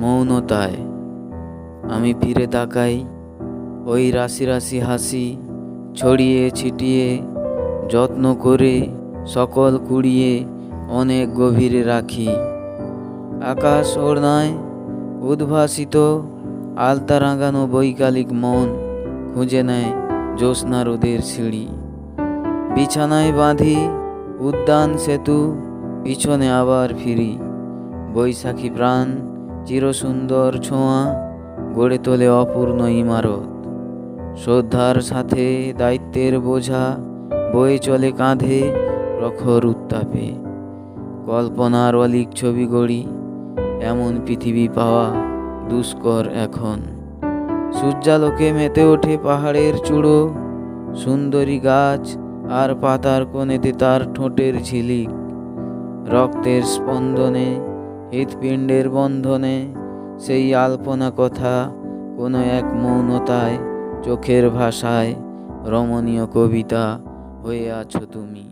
মৌনতায়। আমি ফিরে তাকাই, ওই রাশি রাশি হাসি ছড়িয়ে ছিটিয়ে, যত্ন করে সকল কুড়িয়ে অনেক গভীরে রাখি। আকাশ ওড়নায় উদ্ভাসিত, আলতা রাঙানো বৈকালিক মন খুঁজে নেয় জ্যোৎস্না রোদের সিঁড়ি। বিছানায় বাঁধি উদ্যান সেতু, পিছনে আবার ফিরি। বৈশাখী প্রাণ চিরসুন্দর ছোঁয়া গড়ে তোলে অপূর্ণ ইমারত। শ্রদ্ধার সাথে দায়িত্বের বোঝা বয়ে চলে কাঁধে প্রখর উত্তাপে। কল্পনার অলিক ছবি গড়ি এমন পৃথিবী পাওয়া দুষ্কর এখন। সূর্যালোকে মেতে ওঠে পাহাড়ের চূড়ো, সুন্দরী গাছ আর পাতার কোণেতে তার ঠোঁটের ঝিলিক। রক্তের স্পন্দনে হৃৎপিণ্ডের বন্ধনে সেই আলপনা কথা কোনো এক মৌনতায় চোখের ভাষায় রমণীয় কবিতা হয়ে আছো তুমি।